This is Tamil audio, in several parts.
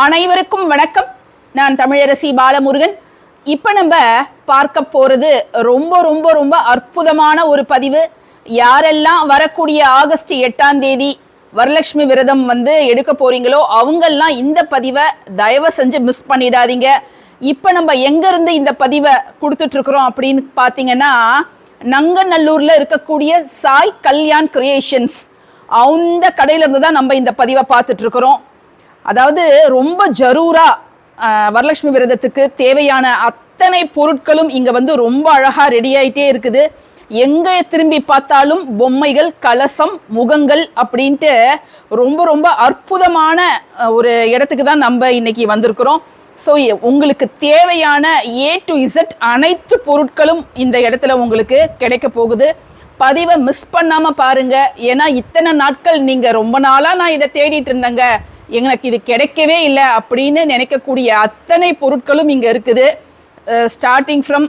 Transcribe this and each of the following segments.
அனைவருக்கும் வணக்கம். நான் தமிழரசி பாலமுருகன். இப்போ நம்ம பார்க்க போகிறது ரொம்ப ரொம்ப ரொம்ப அற்புதமான ஒரு பதிவு. யாரெல்லாம் வரக்கூடிய ஆகஸ்ட் எட்டாம் தேதி வரலட்சுமி விரதம் வந்து எடுக்க போறீங்களோ அவங்கெல்லாம் இந்த பதிவை தயவு செஞ்சு மிஸ் பண்ணிடாதீங்க. இப்போ நம்ம எங்கேருந்து இந்த பதிவை கொடுத்துட்ருக்குறோம் அப்படின்னு பார்த்தீங்கன்னா நங்கநல்லூரில் இருக்கக்கூடிய சாய் கல்யாண் கிரியேஷன்ஸ் அந்த கடையிலேருந்து தான் நம்ம இந்த பதிவை பார்த்துட்ருக்குறோம் அதாவது ரொம்ப ஜரூரா வரலட்சுமி விரதத்துக்கு தேவையான அத்தனை பொருட்களும் இங்க வந்து ரொம்ப அழகா ரெடி ஆயிட்டே இருக்குது. எங்க திரும்பி பார்த்தாலும் பொம்மைகள் கலசம் முகங்கள் அப்படின்ட்டு ரொம்ப ரொம்ப அற்புதமான ஒரு இடத்துக்கு தான் நம்ம இன்னைக்கு வந்திருக்கிறோம். ஸோ உங்களுக்கு தேவையான ஏ டு இசட் அனைத்து பொருட்களும் இந்த இடத்துல உங்களுக்கு கிடைக்க போகுது. பதிவை மிஸ் பண்ணாமல் பாருங்க. ஏன்னா இத்தனை நாட்கள் நீங்கள் ரொம்ப நாளாக நான் இதை தேடிட்டு இருந்தேங்க. எனக்கு இது கிடைக்கவே இல்லை அப்படின்னு நினைக்கக்கூடிய அத்தனை பொருட்களும் இங்கே இருக்குது. ஸ்டார்டிங் ஃப்ரம்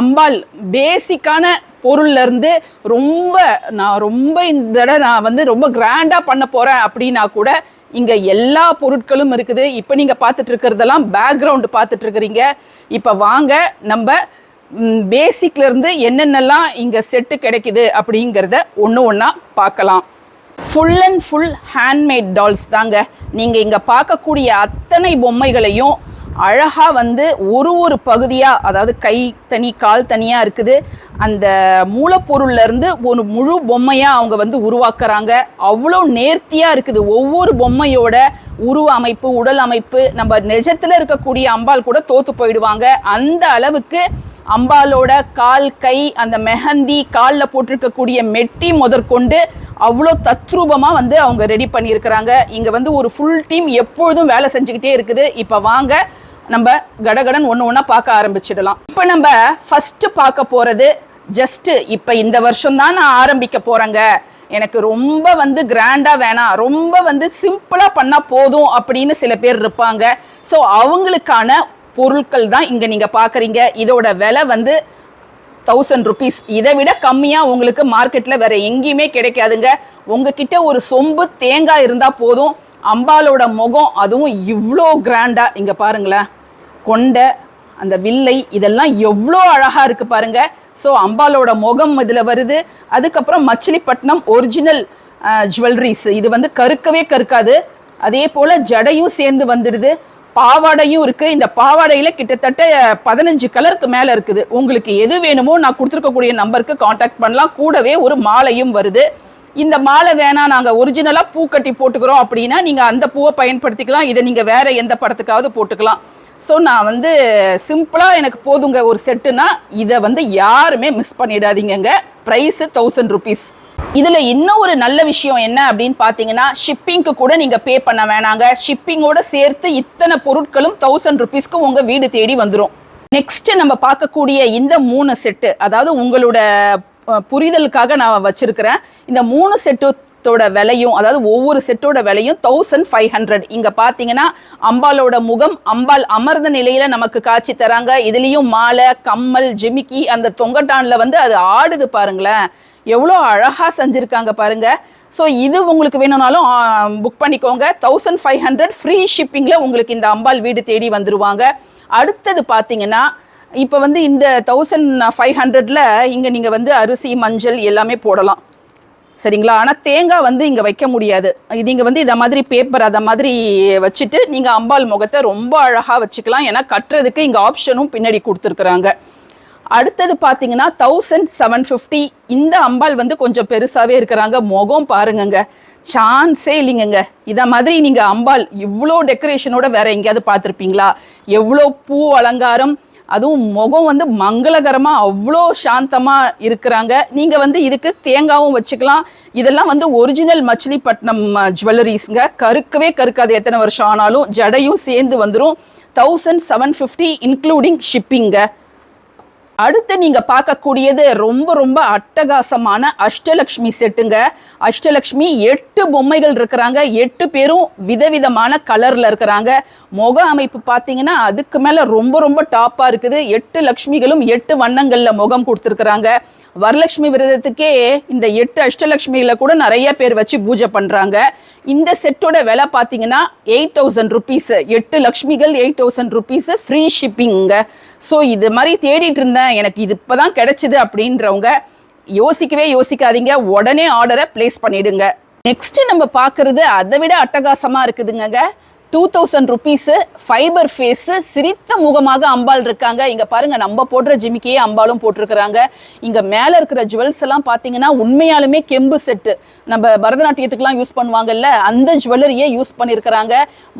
அம்பாள் பேசிக்கான பொருள்லேருந்து ரொம்ப நான் ரொம்ப இந்த தடவை நான் வந்து ரொம்ப கிராண்டாக பண்ண போகிறேன் அப்படின்னா கூட இங்கே எல்லா பொருட்களும் இருக்குது. இப்போ நீங்கள் பார்த்துட்டு இருக்கிறதெல்லாம் பேக்ரவுண்டு பார்த்துட்டு இருக்கிறீங்க. இப்போ வாங்க நம்ம பேசிக்லேருந்து என்னென்னலாம் இங்கே செட்டு கிடைக்குது அப்படிங்கிறத ஒன்று ஒன்றா பார்க்கலாம். Full and full handmade dolls தாங்க. நீங்கள் இங்கே பார்க்கக்கூடிய அத்தனை பொம்மைகளையும் அழகாக வந்து ஒரு ஒரு பகுதியாக அதாவது கை தனி கால் தனியாக இருக்குது. அந்த மூலப்பொருள்லேருந்து ஒரு முழு பொம்மையாக அவங்க வந்து உருவாக்குறாங்க. அவ்வளோ நேர்த்தியாக இருக்குது. ஒவ்வொரு பொம்மையோட உருவ அமைப்பு உடல் அமைப்பு நம்ம நிஜத்தில் இருக்கக்கூடிய அம்பாள் கூட தோற்று போயிடுவாங்க. அந்த அளவுக்கு அம்பாலோட கால் கை அந்த மெஹந்தி காலில் போட்டிருக்கக்கூடிய மெட்டி முதற்கொண்டு அவ்வளோ தத்ரூபமாக வந்து அவங்க ரெடி பண்ணியிருக்கிறாங்க. இங்கே வந்து ஒரு ஃபுல் டீம் எப்பொழுதும் வேலை செஞ்சுக்கிட்டே இருக்குது. இப்போ வாங்க நம்ம கடகடன் ஒன்று ஒன்றா பார்க்க ஆரம்பிச்சிடலாம். இப்போ நம்ம ஃபஸ்ட்டு பார்க்க போகிறது ஜஸ்ட்டு இப்போ இந்த வருஷம் தான் நான் ஆரம்பிக்க போகிறேங்க எனக்கு ரொம்ப வந்து கிராண்டாக வேணாம். ரொம்ப வந்து சிம்பிளாக பண்ணால் போதும் அப்படின்னு சில பேர் இருப்பாங்க. ஸோ அவங்களுக்கான பொருட்கள் தான் இங்கே நீங்கள் பார்க்குறீங்க இதோட விலை வந்து தௌசண்ட் ருபீஸ் இதை விட கம்மியாக உங்களுக்கு மார்க்கெட்டில் வேற எங்கேயுமே கிடைக்காதுங்க. உங்ககிட்ட ஒரு சொம்பு தேங்காய் இருந்தால் போதும். அம்பாலோட முகம் அதுவும் இவ்வளோ கிராண்டாக இங்கே பாருங்களேன். கொண்டை அந்த வில்லை இதெல்லாம் எவ்வளோ அழகாக இருக்குது பாருங்க. ஸோ அம்பாலோட முகம் இதில் வருது. அதுக்கப்புறம் மச்சிலிப்பட்டினம் ஒரிஜினல் ஜுவல்லரிஸ் இது வந்து கருக்கவே கருக்காது. அதே போல் ஜடையும் சேர்ந்து வந்துடுது. பாவாடையும் இருக்குது இந்த பாவாடையில் கிட்டத்தட்ட பதினஞ்சு கலருக்கு மேலே இருக்குது. உங்களுக்கு எது வேணுமோ நான் கொடுத்துருக்கக்கூடிய நம்பருக்கு காண்டாக்ட் பண்ணலாம். கூடவே ஒரு மாலையும் வருது. இந்த மாலை வேணாம் நாங்கள் ஒரிஜினலாக பூ கட்டி போட்டுக்கிறோம் அப்படின்னா நீங்கள் அந்த பூவை பயன்படுத்திக்கலாம். இதை நீங்கள் வேறு எந்த படத்துக்காவது போட்டுக்கலாம். ஸோ நான் வந்து சிம்பிளாக எனக்கு போதுங்க ஒரு செட்டுனா இதை வந்து யாருமே மிஸ் பண்ணிடாதீங்கங்க. ப்ரைஸு தௌசண்ட் ருபீஸ் இதுல இன்னும் ஒரு நல்ல விஷயம் என்ன அப்படின்னு பாத்தீங்கன்னா ஷிப்பிங்க்கு கூட நீங்க பே பண்ண வேணாங்க. ஷிப்பிங்கோட சேர்த்து இத்தனை பொருட்களும் தௌசண்ட் ருபீஸ்க்கு உங்க வீடு தேடி வந்துடும் நெக்ஸ்ட் நம்ம பார்க்கக்கூடிய இந்த மூணு செட்டு அதாவது உங்களோட புரிதலுக்காக நான் வச்சிருக்கிறேன். இந்த மூணு செட்டோட விலையும் அதாவது ஒவ்வொரு செட்டோட விலையும் தௌசண்ட் ஃபைவ் ஹண்ட்ரட் இங்க பாத்தீங்கன்னா அம்பாலோட முகம் அம்பாள் அமர்ந்த நிலையில நமக்கு காட்சி தராங்க. இதுலயும் மாலை கம்மல் ஜிமிக்கி அந்த தொங்கட்டான்ல வந்து அது ஆடுது பாருங்களேன். எவ்வளோ அழகாக செஞ்சுருக்காங்க பாருங்க. ஸோ இது உங்களுக்கு வேணும்னாலும் புக் பண்ணிக்கோங்க. தௌசண்ட் ஃபைவ் ஹண்ட்ரட் ஃப்ரீ ஷிப்பிங்கில் உங்களுக்கு இந்த அம்பாள் வீடு தேடி வந்துடுவாங்க அடுத்தது பார்த்தீங்கன்னா இப்போ வந்து இந்த தௌசண்ட் ஃபைவ் ஹண்ட்ரடில் இங்கே நீங்கள் வந்து அரிசி மஞ்சள் எல்லாமே போடலாம். சரிங்களா? ஆனால் தேங்காய் வந்து இங்கே வைக்க முடியாது. இது இங்கே வந்து இதை மாதிரி பேப்பர் அதை மாதிரி வச்சுட்டு நீங்கள் அம்பாள் முகத்தை ரொம்ப அழகாக வச்சுக்கலாம். ஏன்னா கட்டுறதுக்கு இங்கே ஆப்ஷனும் பின்னாடி கொடுத்துருக்குறாங்க. அடுத்தது பார்த்தீங்கன்னா தௌசண்ட் செவன் ஃபிஃப்டி இந்த அம்பாள் வந்து கொஞ்சம் பெருசாகவே இருக்கிறாங்க. முகம் பாருங்கங்க. சான்ஸே இல்லைங்கங்க. இதை மாதிரி நீங்கள் அம்பாள் இவ்வளோ டெக்கரேஷனோட வேற எங்கேயாவது பார்த்துருப்பீங்களா? எவ்வளோ பூ அலங்காரம். அதுவும் முகம் வந்து மங்களகரமாக அவ்வளோ சாந்தமாக இருக்கிறாங்க. நீங்கள் வந்து இதுக்கு தேங்காவும் வச்சுக்கலாம். இதெல்லாம் வந்து ஒரிஜினல் மச்சிலிப்பட்டினம் ஜுவல்லரிஸுங்க கருக்கவே கருக்காது. எத்தனை வருஷம் ஆனாலும் ஜடையும் சேர்ந்து வந்துடும் தௌசண்ட் செவன் ஃபிஃப்டி இன்க்ளூடிங் ஷிப்பிங்க அடுத்து நீங்க பார்க்கக்கூடியது ரொம்ப ரொம்ப அட்டகாசமான அஷ்டலக்ஷ்மி செட்டுங்க. அஷ்டலக்ஷ்மி எட்டு பொம்மைகள் இருக்கிறாங்க. எட்டு பேரும் விதவிதமான கலர்ல இருக்கிறாங்க. முக அமைப்பு பார்த்தீங்கன்னா அதுக்கு மேல ரொம்ப ரொம்ப டாப்பா இருக்குது. எட்டு லக்ஷ்மிகளும் எட்டு வண்ணங்கள்ல முகம் கொடுத்துருக்குறாங்க. வரலட்சுமி விரதத்துக்கே இந்த எட்டு அஷ்டலக்ஷ்மிகளை கூட நிறைய பேர் வச்சு பூஜை பண்றாங்க. இந்த செட்டோட விலை பார்த்தீங்கன்னா எயிட் தௌசண்ட் ருபீஸு எட்டு லக்ஷ்மிகள் எயிட் தௌசண்ட் ருபீஸு ஃப்ரீ ஷிப்பிங்க ஸோ இது மாதிரி தேடிட்டு இருந்தேன். எனக்கு இது இப்போ தான் கிடைச்சிது அப்படின்றவங்க யோசிக்கவே யோசிக்காதீங்க. உடனே ஆர்டரை ப்ளேஸ் பண்ணிடுங்க. நெக்ஸ்ட் நம்ம பார்க்கறது அதை விட அட்டகாசமாக இருக்குதுங்க two thousand rupees fiber face சிரித்த முகமாக அம்பாள் இருக்காங்க. இங்கே பாருங்கள் நம்ம போடுற ஜிமிக்கியே அம்பாலும் போட்டிருக்கிறாங்க. இங்கே மேலே இருக்கிற ஜுவல்ஸ் எல்லாம் பார்த்தீங்கன்னா உண்மையாலுமே கெம்பு செட்டு நம்ம பரதநாட்டியத்துக்குலாம் யூஸ் பண்ணுவாங்கல்ல அந்த ஜுவல்லரியே யூஸ் பண்ணியிருக்கிறாங்க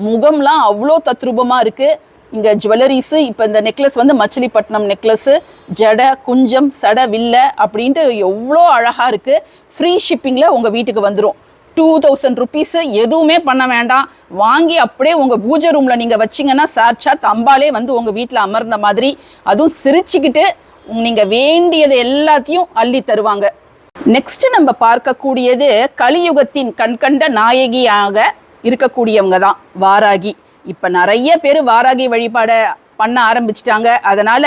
முகம்லாம் அவ்வளோ தத்ரூபமாக இருக்குது இங்கே ஜுவல்லரிஸு இப்போ இந்த நெக்லஸ் வந்து மச்சிலிப்பட்டினம் நெக்லஸ்ஸு ஜடை குஞ்சம் சட வில்ல அப்படின்ட்டு எவ்வளோ அழகாக இருக்குது ஃப்ரீ ஷிப்பிங்கில் உங்கள் வீட்டுக்கு வந்துடும் டூ தௌசண்ட் ருபீஸு எதுவுமே பண்ண வேண்டாம். வாங்கி அப்படியே உங்கள் பூஜை ரூமில் நீங்கள் வச்சிங்கன்னா சாட்சாத் அம்பாலே வந்து உங்கள் வீட்டில் அமர்ந்த மாதிரி. அதுவும் சிரிச்சுக்கிட்டு நீங்கள் வேண்டியது எல்லாத்தையும் அள்ளி தருவாங்க. நெக்ஸ்ட் நம்ம பார்க்கக்கூடியது கலியுகத்தின் கண்கண்ட நாயகியாக இருக்கக்கூடியவங்க தான் வாராகி. இப்போ நிறைய பேர் வாராகி வழிபாடை பண்ண ஆரம்பிச்சிட்டாங்க. அதனால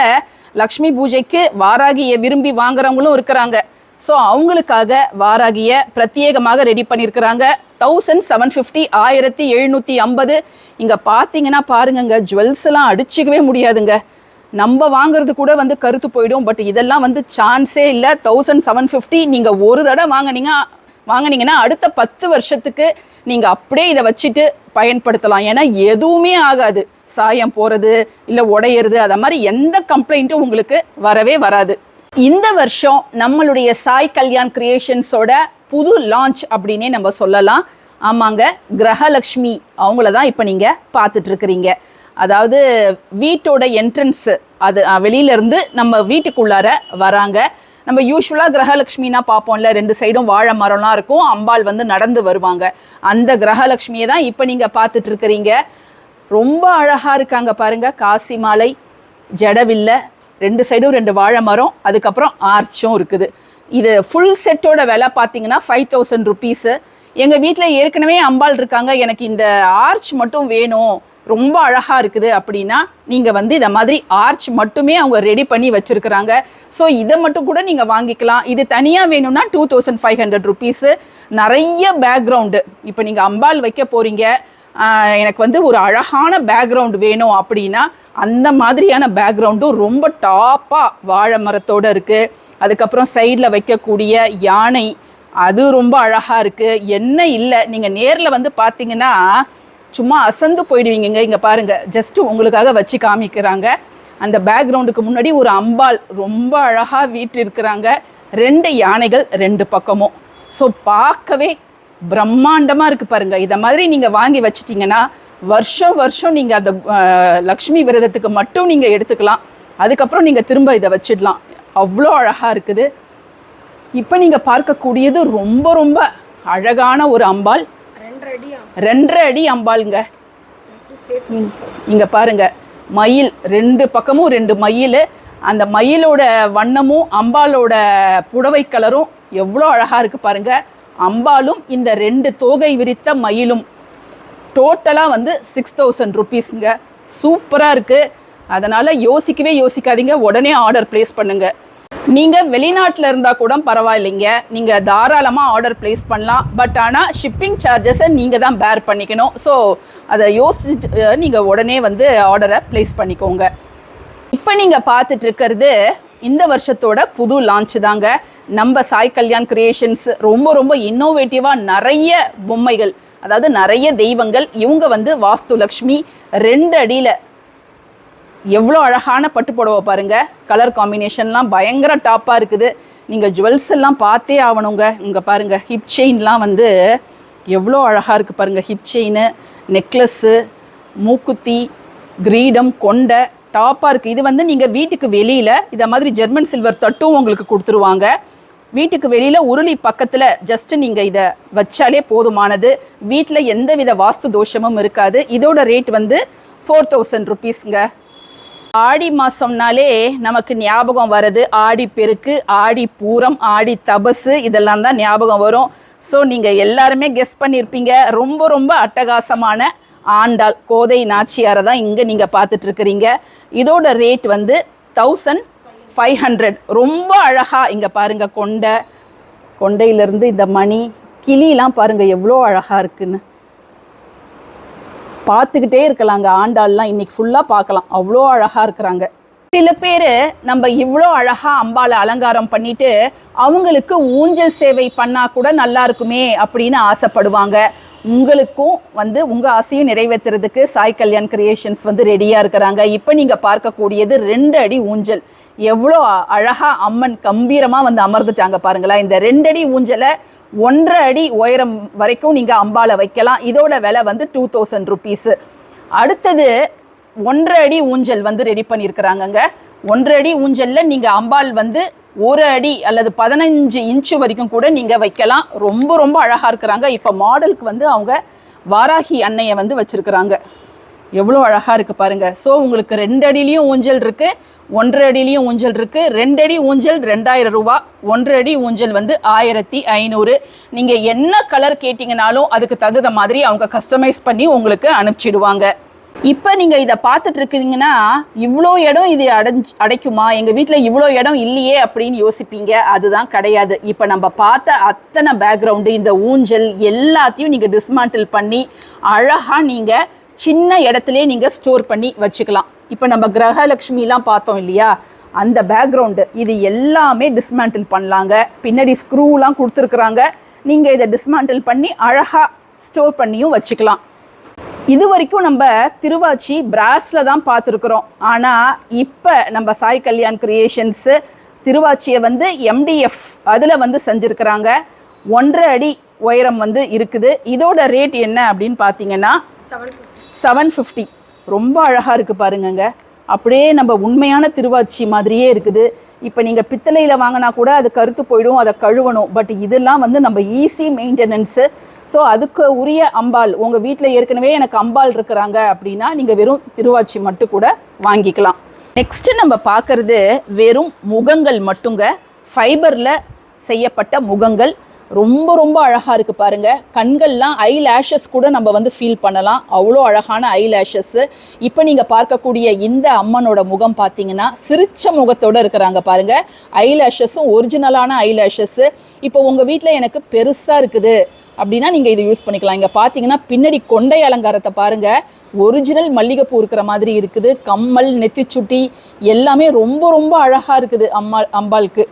லக்ஷ்மி பூஜைக்கு வாராகியை விரும்பி வாங்குறவங்களும் இருக்கிறாங்க. ஸோ அவங்களுக்காக வாராகிய பிரத்யேகமாக ரெடி பண்ணியிருக்கிறாங்க தௌசண்ட் செவன் ஃபிஃப்டி ஆயிரத்தி எழுநூற்றி ஐம்பது. இங்கே பார்த்தீங்கன்னா பாருங்கங்க ஜுவல்ஸ் எல்லாம் அடிச்சிக்கவே முடியாதுங்க. நம்ம வாங்குறது கூட வந்து கருத்து போயிடும். பட் இதெல்லாம் வந்து சான்ஸே இல்லை. தௌசண்ட் செவன் ஃபிஃப்டி நீங்கள் ஒரு தடவை வாங்கினீங்க வாங்குனீங்கன்னா அடுத்த பத்து வருஷத்துக்கு நீங்கள் அப்படியே இதை வச்சுட்டு பயன்படுத்தலாம். ஏன்னா எதுவுமே ஆகாது. சாயம் போகிறது இல்லை உடையிறது அதை மாதிரி எந்த கம்ப்ளைண்ட்டும் உங்களுக்கு வரவே வராது. இந்த வருஷம் நம்மளுடைய சாய் கல்யாண் கிரியேஷன்ஸோட புது லான்ச் அப்படின்னே நம்ம சொல்லலாம். ஆமாங்க கிரகலக்ஷ்மி அவங்கள தான் இப்போ நீங்கள் பார்த்துட்டு இருக்கிறீங்க. அதாவது வீட்டோட என்ட்ரன்ஸு அது வெளியிலேருந்து வெளியில இருந்து நம்ம வீட்டுக்குள்ளார வராங்க. நம்ம யூஸ்வலாக கிரகலக்ஷ்மினா பார்ப்போம்ல ரெண்டு சைடும் வாழை மரம்லாம் இருக்கும் அம்பாள் வந்து நடந்து வருவாங்க. அந்த கிரகலக்ஷ்மியை தான் இப்போ நீங்கள் பார்த்துட்டு இருக்கிறீங்க. ரொம்ப அழகாக இருக்காங்க பாருங்கள் காசி மாலை ஜடவில்லை ரெண்டு சைடும் ரெண்டு வாழை மரம் அதுக்கப்புறம் ஆர்ச்சும் இருக்குது. இது ஃபுல் செட்டோட விலை பார்த்தீங்கன்னா ஃபைவ் தௌசண்ட் ருபீஸு எங்கள் வீட்டில் ஏற்கனவே அம்பாள் இருக்காங்க. எனக்கு இந்த ஆர்ச் மட்டும் வேணும். ரொம்ப அழகாக இருக்குது அப்படின்னா நீங்கள் வந்து இதை மாதிரி ஆர்ச் மட்டுமே அவங்க ரெடி பண்ணி வச்சுருக்குறாங்க. ஸோ இதை மட்டும் கூட நீங்கள் வாங்கிக்கலாம். இது தனியாக வேணும்னா two thousand five hundred rupees நிறைய பேக்ரவுண்டு இப்போ நீங்கள் அம்பாள் வைக்க போகிறீங்க எனக்கு வந்து ஒரு அழகான பேக்ரவுண்ட் வேணும் அப்படின்னா அந்த மாதிரியான பேக்ரவுண்டும் ரொம்ப டாப்பாக வாழை மரத்தோடு இருக்குது அதுக்கப்புறம் சைடில் வைக்கக்கூடிய யானை அது ரொம்ப அழகாக இருக்குது என்ன இல்லை நீங்கள் நேரில் வந்து பார்த்தீங்கன்னா சும்மா அசந்து போயிடுவீங்கங்க. இங்கே பாருங்கள் ஜஸ்ட்டு உங்களுக்காக வச்சு காமிக்கிறாங்க. அந்த பேக்ரவுண்டுக்கு முன்னாடி ஒரு அம்பாள் ரொம்ப அழகாக வீட்டு இருக்கிறாங்க. ரெண்டு யானைகள் ரெண்டு பக்கமும். ஸோ பார்க்கவே பிரம்மாண்டமா இருக்கு பாருங்க. இதை மாதிரி நீங்க வாங்கி வச்சிட்டீங்கன்னா வருஷம் வருஷம் நீங்க அந்த லக்ஷ்மி விரதத்துக்கு மட்டும் நீங்க எடுத்துக்கலாம். அதுக்கப்புறம் நீங்க திரும்ப இதை வச்சிடலாம். அவ்வளோ அழகா இருக்குது. இப்போ நீங்க பார்க்கக்கூடியது ரொம்ப ரொம்ப அழகான ஒரு அம்பாள். ரெண்டரை அடி அம்பாளுங்க. இங்க பாருங்க. மயில் ரெண்டு பக்கமும் ரெண்டு மயில். அந்த மயிலோட வண்ணமும் அம்பாலோட புடவை கலரும் எவ்வளோ அழகா இருக்கு பாருங்க. அம்பாலும் இந்த ரெண்டு தோகை விரித்த மயிலும் டோட்டலாக வந்து சிக்ஸ் தௌசண்ட் ருபீஸுங்க சூப்பராக இருக்குது அதனால் யோசிக்கவே யோசிக்காதீங்க. உடனே ஆர்டர் ப்ளேஸ் பண்ணுங்கள் நீங்கள் வெளிநாட்டில் இருந்தால் கூட பரவாயில்லைங்க. நீங்கள் தாராளமாக ஆர்டர் ப்ளேஸ் பண்ணலாம். பட் ஆனால் ஷிப்பிங் சார்ஜஸை நீங்கள் தான் பேர் பண்ணிக்கணும். ஸோ அதை யோசிச்சுட்டு நீங்கள் உடனே வந்து ஆர்டரை ப்ளேஸ் பண்ணிக்கோங்க. இப்போ நீங்கள் பார்த்துட்டு இருக்கிறது இந்த வருஷத்தோட புது லான்ச் தாங்க. நம்ம சாய் கல்யாண் கிரியேஷன்ஸ் ரொம்ப ரொம்ப இன்னோவேட்டிவாக நிறைய பொம்மைகள் அதாவது நிறைய தெய்வங்கள் இவங்க வந்து வாஸ்து லக்ஷ்மி ரெண்டு அடியில் எவ்வளோ அழகான பட்டு புடவை பாருங்கள் கலர் காம்பினேஷன்லாம் பயங்கர டாப்பாக இருக்குது. நீங்கள் ஜுவல்ஸ் எல்லாம் பார்த்தே ஆகணுங்க. இங்கே பாருங்க ஹிப் செயின்லாம் வந்து எவ்வளோ அழகாக இருக்குது பாருங்க. ஹிப் செயின் நெக்லஸ்ஸு மூக்குத்தி கிரீடம் கொண்டை டாப்பாக இருக்குது இது வந்து நீங்கள் வீட்டுக்கு வெளியில் இதை மாதிரி ஜெர்மன் சில்வர் தட்டும் உங்களுக்கு கொடுத்துருவாங்க. வீட்டுக்கு வெளியில் உருளி பக்கத்தில் ஜஸ்ட் நீங்கள் இதை வச்சாலே போதுமானது. வீட்டில் எந்த வித வாஸ்து தோஷமும் இருக்காது. இதோட ரேட் வந்து ஃபோர் தௌசண்ட் ருபீஸ்ங்க ஆடி மாதம்னாலே நமக்கு ஞாபகம் வருது ஆடி பெருக்கு ஆடி பூரம் ஆடி தபசு இதெல்லாம் தான் ஞாபகம் வரும். ஸோ நீங்கள் எல்லாருமே கெஸ் பண்ணியிருப்பீங்க ரொம்ப ரொம்ப அட்டகாசமான ஆண்டாள் கோதை நாச்சியாரை தான் இங்கே நீங்கள் பார்த்துட்டு இருக்கிறீங்க இதோட ரேட் வந்து தௌசண்ட் ஃபைவ் ஹண்ட்ரட் ரொம்ப அழகாக இங்கே பாருங்கள் கொண்டை. கொண்டையிலேருந்து இந்த மணி கிளிலாம் பாருங்கள் எவ்வளோ அழகாக இருக்குன்னு. பார்த்துக்கிட்டே இருக்கலாங்க ஆண்டாள்லாம் இன்னைக்கு ஃபுல்லாக பார்க்கலாம். அவ்வளோ அழகாக இருக்கிறாங்க. சில பேர் நம்ம இவ்வளோ அழகாக அம்பாளை அலங்காரம் பண்ணிட்டு அவங்களுக்கு ஊஞ்சல் சேவை பண்ணால் கூட நல்லா இருக்குமே அப்படின்னு ஆசைப்படுவாங்க. உங்களுக்கும் வந்து உங்கள் ஆசையும் நிறைவேற்றுறதுக்கு சாய் கல்யாண் கிரியேஷன்ஸ் வந்து ரெடியாக இருக்கிறாங்க. இப்போ நீங்கள் பார்க்கக்கூடியது ரெண்டு அடி ஊஞ்சல். எவ்வளோ அழகாக அம்மன் கம்பீரமாக வந்து அமர்ந்துட்டாங்க பாருங்களேன் இந்த ரெண்டு அடி ஊஞ்சலை ஒன்றரை அடி உயரம் வரைக்கும் நீங்கள் அம்பால வைக்கலாம். இதோட விலை வந்து டூ தௌசண்ட் ருபீஸு அடுத்தது ஒன்றரை அடி ஊஞ்சல் வந்து ரெடி பண்ணியிருக்கிறாங்கங்க. ஒன்றரை அடி ஊஞ்சலில் நீங்கள் அம்பாள் வந்து ஒரு அடி அல்லது பதினஞ்சு இன்ச்சு வரைக்கும் கூட நீங்கள் வைக்கலாம். ரொம்ப ரொம்ப அழகாக இருக்கிறாங்க. இப்போ மாடலுக்கு வந்து அவங்க வாராகி அன்னையை வந்து வச்சுருக்குறாங்க. எவ்வளோ அழகாக இருக்குது பாருங்கள் ஸோ உங்களுக்கு ரெண்டு அடியிலையும் ஊஞ்சல் இருக்குது ஒன்றரை அடியிலையும் ஊஞ்சல் இருக்குது ரெண்டு அடி ஊஞ்சல் ரெண்டாயிரம் ரூபா ஒன்றரை அடி ஊஞ்சல் வந்து ஆயிரத்தி ஐநூறு. நீங்கள் என்ன கலர் கேட்டிங்கனாலும் அதுக்கு தகுந்த மாதிரி அவங்க கஸ்டமைஸ் பண்ணி உங்களுக்கு அனுப்பிச்சிடுவாங்க. இப்போ நீங்கள் இதை பார்த்துட்டு இருக்கிறீங்கன்னா இவ்வளோ இடம் இது அடைஞ்சு அடைக்குமா? எங்கள் வீட்டில் இவ்வளோ இடம் இல்லையே அப்படின்னு யோசிப்பீங்க. அதுதான் கிடையாது. இப்போ நம்ம பார்த்த அத்தனை பேக்ரவுண்டு இந்த ஊஞ்சல் எல்லாத்தையும் நீங்கள் டிஸ்மாண்டில் பண்ணி அழகாக நீங்கள் சின்ன இடத்துலே நீங்கள் ஸ்டோர் பண்ணி வச்சுக்கலாம். இப்போ நம்ம கிரகலக்ஷ்மிலாம் பார்த்தோம் இல்லையா? அந்த பேக்ரவுண்டு இது எல்லாமே டிஸ்மேண்டில் பண்ணலாங்க. பின்னாடி ஸ்க்ரூலாம் கொடுத்துருக்குறாங்க. நீங்கள் இதை டிஸ்மேண்டில் பண்ணி அழகாக ஸ்டோர் பண்ணியும் வச்சுக்கலாம். இது வரைக்கும் நம்ம திருவாச்சி பிராஸ்ல தான் பார்த்துருக்குறோம். ஆனால் இப்போ நம்ம சாய் கல்யாண் கிரியேஷன்ஸு திருவாச்சியை வந்து எம்டிஎஃப் அதில் வந்து செஞ்சுருக்கிறாங்க. ஒன்றரை அடி உயரம் வந்து இருக்குது. இதோட ரேட் என்ன அப்படின்னு பார்த்தீங்கன்னா செவன் ஃபிஃப்டி ரொம்ப அழகாக இருக்குது பாருங்கங்க. அப்படியே நம்ம உண்மையான திருவாச்சி மாதிரியே இருக்குது. இப்போ நீங்கள் பித்தளையில் வாங்கினா கூட அது கருத்து போயிடும் அதை கழுவணும். பட் இதெல்லாம் வந்து நம்ம ஈஸி மெயின்டெனன்ஸு ஸோ அதுக்கு உரிய அம்பாள் உங்கள் வீட்டில் ஏற்கனவே எனக்கு அம்பாள் இருக்கிறாங்க அப்படின்னா நீங்கள் வெறும் திருவாச்சி மட்டும் கூட வாங்கிக்கலாம். நெக்ஸ்ட்டு நம்ம பார்க்குறது வெறும் முகங்கள் மட்டுங்க. ஃபைபரில் செய்யப்பட்ட முகங்கள். ரொம்ப ரொம்ப அழகாக இருக்குது பாருங்கள் கண்கள்லாம் ஐ லேஷஸ் கூட நம்ம வந்து ஃபீல் பண்ணலாம். அவ்வளோ அழகான ஐ லேஷஸ்ஸு இப்போ நீங்கள் பார்க்கக்கூடிய இந்த அம்மனோட முகம் பார்த்தீங்கன்னா சிரிச்ச முகத்தோடு இருக்கிறாங்க பாருங்கள் ஐ லேஷஸும் ஒரிஜினலான ஐ லேஷஸ்ஸு இப்போ உங்கள் வீட்டில் எனக்கு பெருசாக இருக்குது. அப்படின்னா நீங்கள் இதை யூஸ் பண்ணிக்கலாம். இங்கே பார்த்தீங்கன்னா பின்னாடி கொண்டை அலங்காரத்தை பாருங்கள் ஒரிஜினல் மல்லிகைப்பூ இருக்கிற மாதிரி இருக்குது. கம்மல் நெத்திச்சுட்டி எல்லாமே ரொம்ப ரொம்ப அழகாக இருக்குது அம்மா அம்பாளுக்கு.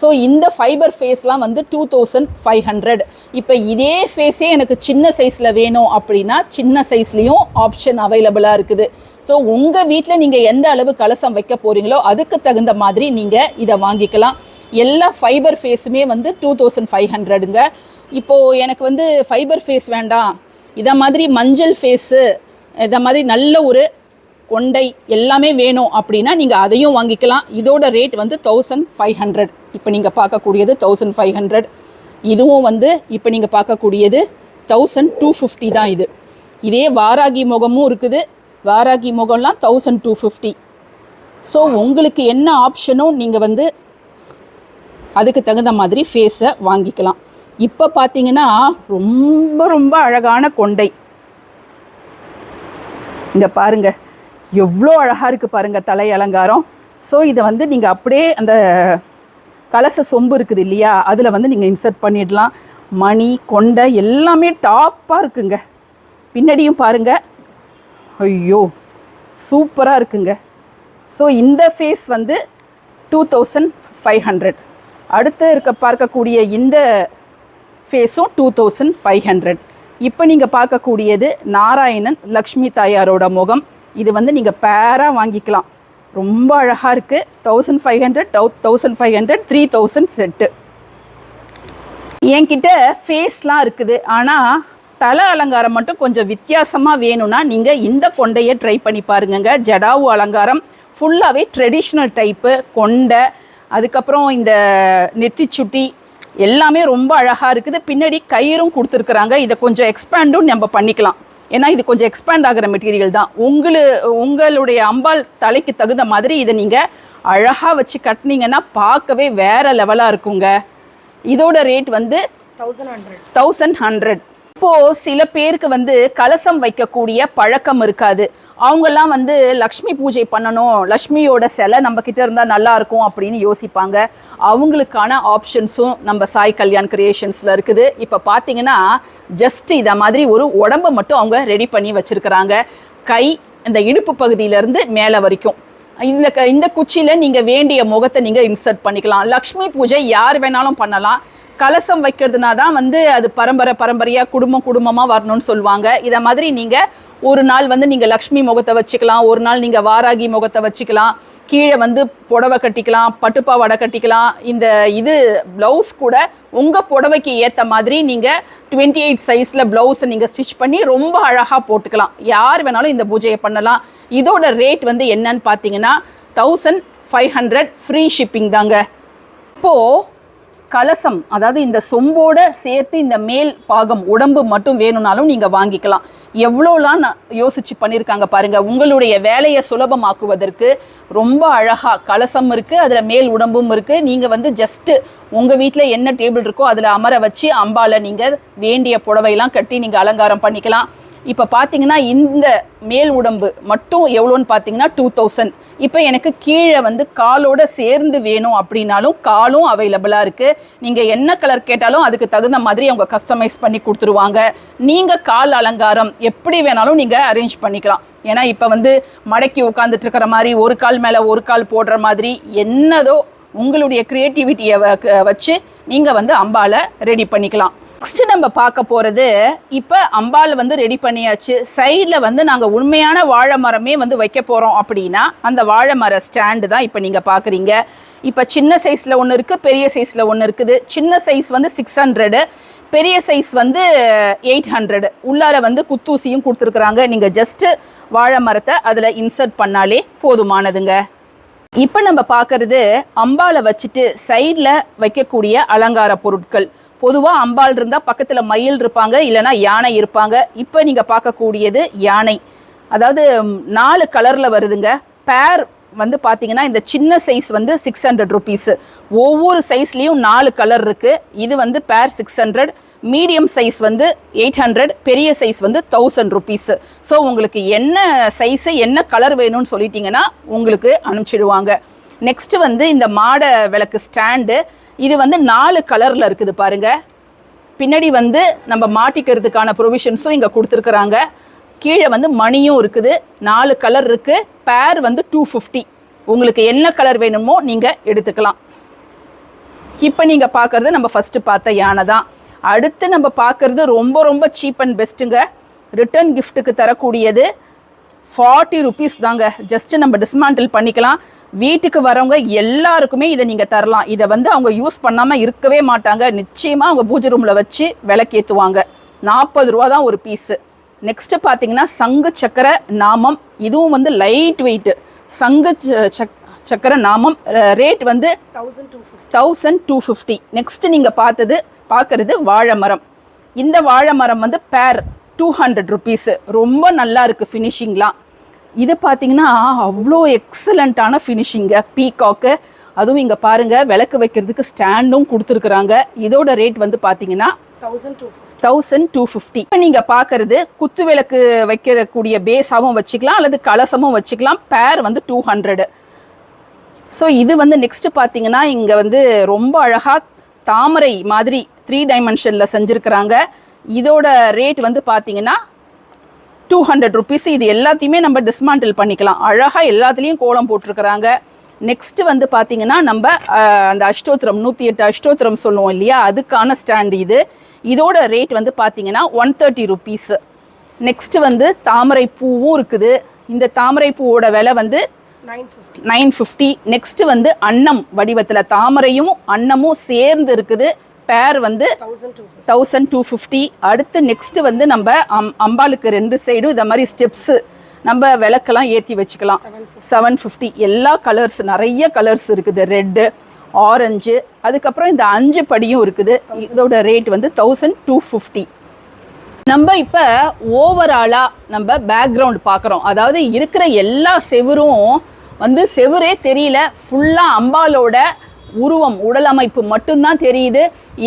ஸோ இந்த ஃபைபர் ஃபேஸ்லாம் வந்து டூ தௌசண்ட் ஃபைவ் ஹண்ட்ரட் இப்போ இதே ஃபேஸே எனக்கு சின்ன சைஸில் வேணும் அப்படின்னா சின்ன சைஸ்லேயும் ஆப்ஷன் அவைலபிளாக இருக்குது. ஸோ உங்கள் வீட்டில் நீங்கள் எந்த அளவு கலசம் வைக்க போகிறீங்களோ அதுக்கு தகுந்த மாதிரி நீங்கள் இதை வாங்கிக்கலாம். எல்லா ஃபைபர் ஃபேஸுமே வந்து டூ தௌசண்ட் ஃபைவ் ஹண்ட்ரடுங்க இப்போது எனக்கு வந்து ஃபைபர் ஃபேஸ் வேண்டாம். இதை மாதிரி மஞ்சள் ஃபேஸு இதை மாதிரி நல்ல ஒரு கொண்டை எல்லாமே வேணும் அப்படின்னா நீங்கள் அதையும் வாங்கிக்கலாம். இதோட ரேட் வந்து தௌசண்ட் ஃபைவ் ஹண்ட்ரட் இப்போ நீங்கள் பார்க்கக்கூடியது தௌசண்ட் ஃபைவ் ஹண்ட்ரட் இதுவும் வந்து இப்போ நீங்கள் பார்க்கக்கூடியது தௌசண்ட் டூ ஃபிஃப்டி தான் இது. இதே வாராகி முகமும் இருக்குது. வாராகி முகம்லாம் தௌசண்ட் டூ ஃபிஃப்டி ஸோ உங்களுக்கு என்ன ஆப்ஷனும் நீங்கள் வந்து அதுக்கு தகுந்த மாதிரி ஃபேஸை வாங்கிக்கலாம். இப்போ பார்த்தீங்கன்னா ரொம்ப ரொம்ப அழகான கொண்டை. இங்கே பாருங்கள் எவ்வளோ அழகாக இருக்குது பாருங்கள் தலை அலங்காரம். ஸோ இதை வந்து நீங்கள் அப்படியே அந்த கலச சொம்பு இருக்குது இல்லையா? அதில் வந்து நீங்கள் இன்சர்ட் பண்ணிடலாம். மணி கொண்டை எல்லாமே டாப்பாக இருக்குங்க. பின்னாடியும் பாருங்கள் ஐயோ சூப்பராக இருக்குங்க. ஸோ இந்த ஃபேஸ் வந்து டூ தௌசண்ட் ஃபைவ் ஹண்ட்ரட் அடுத்து இருக்க பார்க்கக்கூடிய இந்த ஃபேஸும் டூ தௌசண்ட் ஃபைவ் ஹண்ட்ரட் இப்போ நீங்கள் பார்க்கக்கூடியது நாராயணன் லக்ஷ்மி தாயாரோட முகம். இது வந்து நீங்கள் பேராக வாங்கிக்கலாம். ரொம்ப அழகாக இருக்குது thousand five hundred two thousand five hundred three thousand set என்கிட்ட ஃபேஸ்லாம் இருக்குது. ஆனால் தலை அலங்காரம் மட்டும் கொஞ்சம் வித்தியாசமாக வேணும்னா நீங்கள் இந்த கொண்டையை ட்ரை பண்ணி பாருங்கங்க. ஜடாவு அலங்காரம். ஃபுல்லாகவே ட்ரெடிஷ்னல் டைப்பு கொண்டை அதுக்கப்புறம் இந்த நெத்திச்சுட்டி எல்லாமே ரொம்ப அழகாக இருக்குது. பின்னாடி கயிறும் கொடுத்துருக்குறாங்க. இதை கொஞ்சம் எக்ஸ்பேண்டும் நம்ம பண்ணிக்கலாம். ஏன்னா இது கொஞ்சம் எக்ஸ்பேண்ட் ஆகிற மெட்டீரியல் தான். உங்களு உங்களுடைய அம்பாள் தலைக்கு தகுந்த மாதிரி இதை நீங்கள் அழகாக வச்சு கட்டினீங்கன்னா பார்க்கவே வேற லெவலாக இருக்குங்க. இதோட ரேட் வந்து தௌசண்ட் ஹண்ட்ரட் தௌசண்ட் ஹண்ட்ரட் இப்போ சில பேருக்கு வந்து கலசம் வைக்கக்கூடிய பழக்கம் இருக்காது. அவங்கெல்லாம் வந்து லக்ஷ்மி பூஜை பண்ணணும் லக்ஷ்மியோட சிலை நம்ம கிட்ட இருந்தால் நல்லா இருக்கும் அப்படின்னு யோசிப்பாங்க. அவங்களுக்கான ஆப்ஷன்ஸும் நம்ம சாய் கல்யாண் கிரியேஷன்ஸில் இருக்குது. இப்போ பார்த்தீங்கன்னா ஜஸ்ட் இதை மாதிரி ஒரு உடம்ப மட்டும் அவங்க ரெடி பண்ணி வச்சிருக்கிறாங்க. கை இந்த இடுப்பு பகுதியிலேருந்து மேலே வரைக்கும். இந்த க- இந்த குச்சியில் நீங்கள் வேண்டிய முகத்தை நீங்கள் இன்சர்ட் பண்ணிக்கலாம். லக்ஷ்மி பூஜை யார் வேணாலும் பண்ணலாம். கலசம் வைக்கிறதுனா தான் வந்து அது பரம்பரை பரம்பரையாக குடும்பம் குடும்பமாக வரணும்னு சொல்லுவாங்க. இதை மாதிரி நீங்கள் ஒரு நாள் வந்து நீங்கள் லக்ஷ்மி முகத்தை வச்சுக்கலாம் ஒரு நாள் நீங்கள் வாராகி முகத்தை வச்சுக்கலாம் கீழே வந்து புடவை கட்டிக்கலாம் பட்டுப்பாவாடை கட்டிக்கலாம். இந்த இது ப்ளவுஸ் கூட உங்கள் புடவைக்கு ஏற்ற மாதிரி நீங்கள் டுவெண்ட்டி எயிட் சைஸில் ப்ளவுஸை நீங்கள் ஸ்டிச் பண்ணி ரொம்ப அழகாக போட்டுக்கலாம். யார் வேணாலும் இந்த பூஜையை பண்ணலாம். இதோட ரேட் வந்து என்னன்னு பார்த்தீங்கன்னா thousand five hundred free shipping தாங்க. இப்போது கலசம் அதாவது இந்த சொம்போட சேர்த்து இந்த மேல் பாகம் உடம்பு மட்டும் வேணும்னாலும் நீங்க வாங்கிக்கலாம். எவ்வளோலாம் நான் யோசிச்சு பண்ணியிருக்காங்க பாருங்க. உங்களுடைய வேலையை சுலபமாக்குவதற்கு ரொம்ப அழகா கலசம் இருக்கு அதில் மேல் உடம்பும் இருக்கு. நீங்க வந்து ஜஸ்ட்டு உங்கள் வீட்டில் என்ன டேபிள் இருக்கோ அதில் அமர வச்சு அம்பால நீங்கள் வேண்டிய புடவையெல்லாம் கட்டி நீங்கள் அலங்காரம் பண்ணிக்கலாம். இப்போ பார்த்தீங்கன்னா இந்த மேல் உடம்பு மட்டும் எவ்வளோன்னு பார்த்தீங்கன்னா டூ தௌசண்ட் இப்போ எனக்கு கீழே வந்து காலோட சேர்ந்து வேணும் அப்படின்னாலும் காலும் அவைலபிளாக இருக்குது நீங்கள் என்ன கலர் கேட்டாலும் அதுக்கு தகுந்த மாதிரி அவங்க கஸ்டமைஸ் பண்ணி கொடுத்துருவாங்க. நீங்கள் கால் அலங்காரம் எப்படி வேணாலும் நீங்கள் அரேஞ்ச் பண்ணிக்கலாம். ஏன்னா இப்போ வந்து மடக்கி உட்காந்துட்டு இருக்கிற மாதிரி ஒரு கால் மேலே ஒரு கால் போடுற மாதிரி என்னதோ உங்களுடைய க்ரியேட்டிவிட்டியை வச்சு நீங்கள் வந்து அம்பால ரெடி பண்ணிக்கலாம். நெக்ஸ்ட் நம்ம பார்க்க போறது இப்போ அம்பால் வந்து ரெடி பண்ணியாச்சு. சைடில் வந்து நாங்கள் உண்மையான வாழை மரமே வந்து வைக்க போகிறோம் அப்படின்னா அந்த வாழை மர ஸ்டாண்டு தான் இப்போ நீங்கள் பார்க்குறீங்க. இப்போ சின்ன சைஸில் ஒன்று இருக்குது பெரிய சைஸில் ஒன்று இருக்குது. சின்ன சைஸ் வந்து சிக்ஸ் ஹண்ட்ரடு பெரிய சைஸ் வந்து எயிட் ஹண்ட்ரடு உள்ளார வந்து குத்தூசியும் கொடுத்துருக்குறாங்க. நீங்கள் ஜஸ்ட்டு வாழை மரத்தை அதில் இன்சர்ட் பண்ணாலே போதுமானதுங்க. இப்போ நம்ம பார்க்கறது அம்பாலை வச்சுட்டு சைடில் வைக்கக்கூடிய அலங்கார பொருட்கள். பொதுவாக அம்பாள் இருந்தால் பக்கத்தில் மயில் இருப்பாங்க இல்லைன்னா யானை இருப்பாங்க. இப்போ நீங்கள் பார்க்கக்கூடியது யானை. அதாவது நாலு கலரில் வருதுங்க. பேர் வந்து பார்த்தீங்கன்னா இந்த சின்ன சைஸ் வந்து சிக்ஸ் ஹண்ட்ரட் ருபீஸு ஒவ்வொரு சைஸ்லேயும் நாலு கலர் இருக்குது இது வந்து pair six hundred medium size வந்து எயிட் ஹண்ட்ரட் பெரிய சைஸ் வந்து தௌசண்ட் ருபீஸு ஸோ உங்களுக்கு என்ன சைஸு என்ன கலர் வேணும்னு சொல்லிட்டீங்கன்னா உங்களுக்கு அனுப்பிச்சிடுவாங்க. நெக்ஸ்ட்டு வந்து இந்த மாட விளக்கு ஸ்டாண்டு இது வந்து நாலு கலரில் இருக்குது பாருங்க. பின்னாடி வந்து நம்ம மாட்டிக்கிறதுக்கான ப்ரொவிஷன்ஸும் இங்கே கொடுத்துருக்குறாங்க. கீழே வந்து மணியும் இருக்குது. நாலு கலர் இருக்குது பேர் வந்து டூ ஃபிஃப்டி உங்களுக்கு என்ன கலர் வேணுமோ நீங்கள் எடுத்துக்கலாம். இப்போ நீங்கள் பார்க்குறது நம்ம ஃபஸ்ட்டு பார்த்த யானை தான். அடுத்து நம்ம பார்க்குறது ரொம்ப ரொம்ப சீப் அண்ட் பெஸ்ட்டுங்க ரிட்டர்ன் கிஃப்ட்டுக்கு தரக்கூடியது ஃபார்ட்டி ருபீஸ் தாங்க. ஜஸ்ட்டு நம்ம டிஸ்மாண்டில் பண்ணிக்கலாம். வீட்டுக்கு வரவங்க எல்லாருக்குமே இதை நீங்கள் தரலாம். இதை வந்து அவங்க யூஸ் பண்ணாமல் இருக்கவே மாட்டாங்க. நிச்சயமாக அவங்க பூஜை ரூமில் வச்சு விளக்கேற்றுவாங்க நாற்பது ரூபா தான் ஒரு பீஸு நெக்ஸ்ட் பார்த்தீங்கன்னா சங்கு சக்கர நாமம். இதுவும் வந்து லைட் வெயிட்டு சங்கு ச- சக் சக்கர நாமம். ரேட் வந்து thousand two thousand two fifty next நீங்கள் பார்த்தது பார்க்கறது வாழை மரம் இந்த வாழை மரம் வந்து பேர் டூ ஹண்ட்ரட் ருபீஸு ரொம்ப நல்லா இருக்குது ஃபினிஷிங்லாம் இது பார்த்தீங்கன்னா அவ்வளோ எக்ஸலண்ட்டான ஃபினிஷிங்க பீகாக்கு அதுவும் இங்கே பாருங்கள் விளக்கு வைக்கிறதுக்கு ஸ்டாண்டும் கொடுத்துருக்குறாங்க. இதோட ரேட் வந்து பார்த்தீங்கன்னா thousand two fifty thousand two fifty இப்போ நீங்கள் பார்க்கறது குத்து விளக்கு வைக்கக்கூடிய பேஸாகவும் வச்சுக்கலாம் அல்லது கலசமும் வச்சுக்கலாம். பேர் வந்து டூ ஹண்ட்ரடு ஸோ இது வந்து நெக்ஸ்ட்டு பார்த்தீங்கன்னா இங்கே வந்து ரொம்ப அழகாக தாமரை மாதிரி த்ரீ டைமென்ஷனில் செஞ்சுருக்கிறாங்க. இதோட ரேட் வந்து பார்த்தீங்கன்னா டூ ஹண்ட்ரட் ருபீஸ் இது எல்லாத்தையுமே நம்ம டிஸ்மாண்டில் பண்ணிக்கலாம். அழகாக எல்லாத்துலேயும் கோலம் போட்டிருக்கிறாங்க. நெக்ஸ்ட் வந்து பார்த்தீங்கன்னா நம்ம அந்த அஷ்டோத்திரம் நூற்றி எட்டு அஷ்டோத்திரம் சொல்லுவோம் இல்லையா? அதுக்கான ஸ்டாண்ட் இது. இதோட ரேட் வந்து பார்த்தீங்கன்னா ஒன் தேர்ட்டி ருபீஸு நெக்ஸ்ட் வந்து தாமரை பூவும் இருக்குது. இந்த தாமரை பூவோட விலை வந்து nine fifty nine fifty next வந்து அன்னம் வடிவத்தில் தாமரையும் அன்னமும் சேர்ந்து இருக்குது. பேர் வந்து தௌசண்ட் டூ ஃபிஃப்டி அடுத்து நெக்ஸ்ட் வந்து நம்ம அம் அம்பாளுக்கு ரெண்டு சைடும் இந்த மாதிரி ஸ்டெப்ஸு நம்ம விளக்கெல்லாம் ஏற்றி வச்சுக்கலாம். செவன் ஃபிஃப்டி எல்லா கலர்ஸ் நிறைய கலர்ஸ் இருக்குது. ரெட்டு ஆரஞ்சு அதுக்கப்புறம் இந்த அஞ்சு படியும் இருக்குது. இதோட ரேட் வந்து தௌசண்ட் டூ ஃபிஃப்டி நம்ம இப்போ ஓவராலாக நம்ம பேக்ரவுண்ட் பார்க்குறோம். அதாவது இருக்கிற எல்லா செவுரும் வந்து செவுரே தெரியல. ஃபுல்லாக அம்பாலோட உருவம் உடல் அமைப்பு மட்டும்தான் தெரியுது.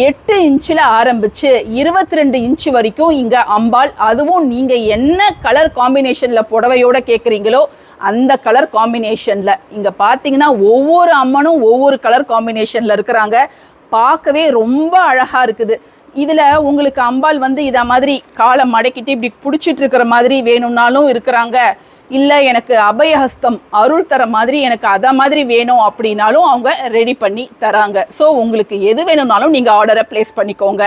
எட்டு இன்ச்சில் ஆரம்பிச்சு இருபத்தி ரெண்டு இன்ச்சு வரைக்கும் இங்கே அம்பாள். அதுவும் நீங்கள் என்ன கலர் காம்பினேஷனில் புடவையோட கேட்குறீங்களோ அந்த கலர் காம்பினேஷனில் இங்கே பார்த்தீங்கன்னா ஒவ்வொரு அம்மனும் ஒவ்வொரு கலர் காம்பினேஷனில் இருக்கிறாங்க. பார்க்கவே ரொம்ப அழகாக இருக்குது. இதில் உங்களுக்கு அம்பாள் வந்து இதை மாதிரி காலை மடக்கிட்டு இப்படி பிடிச்சிட்டு இருக்கிற மாதிரி வேணும்னாலும் இருக்கிறாங்க. இல்லை எனக்கு அபயஹஸ்தம் அருள் தர மாதிரி எனக்கு அத மாதிரி வேணும் அப்படின்னாலும் அவங்க ரெடி பண்ணி தராங்க. ஸோ உங்களுக்கு எது வேணும்னாலும் நீங்கள் ஆர்டரை பிளேஸ் பண்ணிக்கோங்க.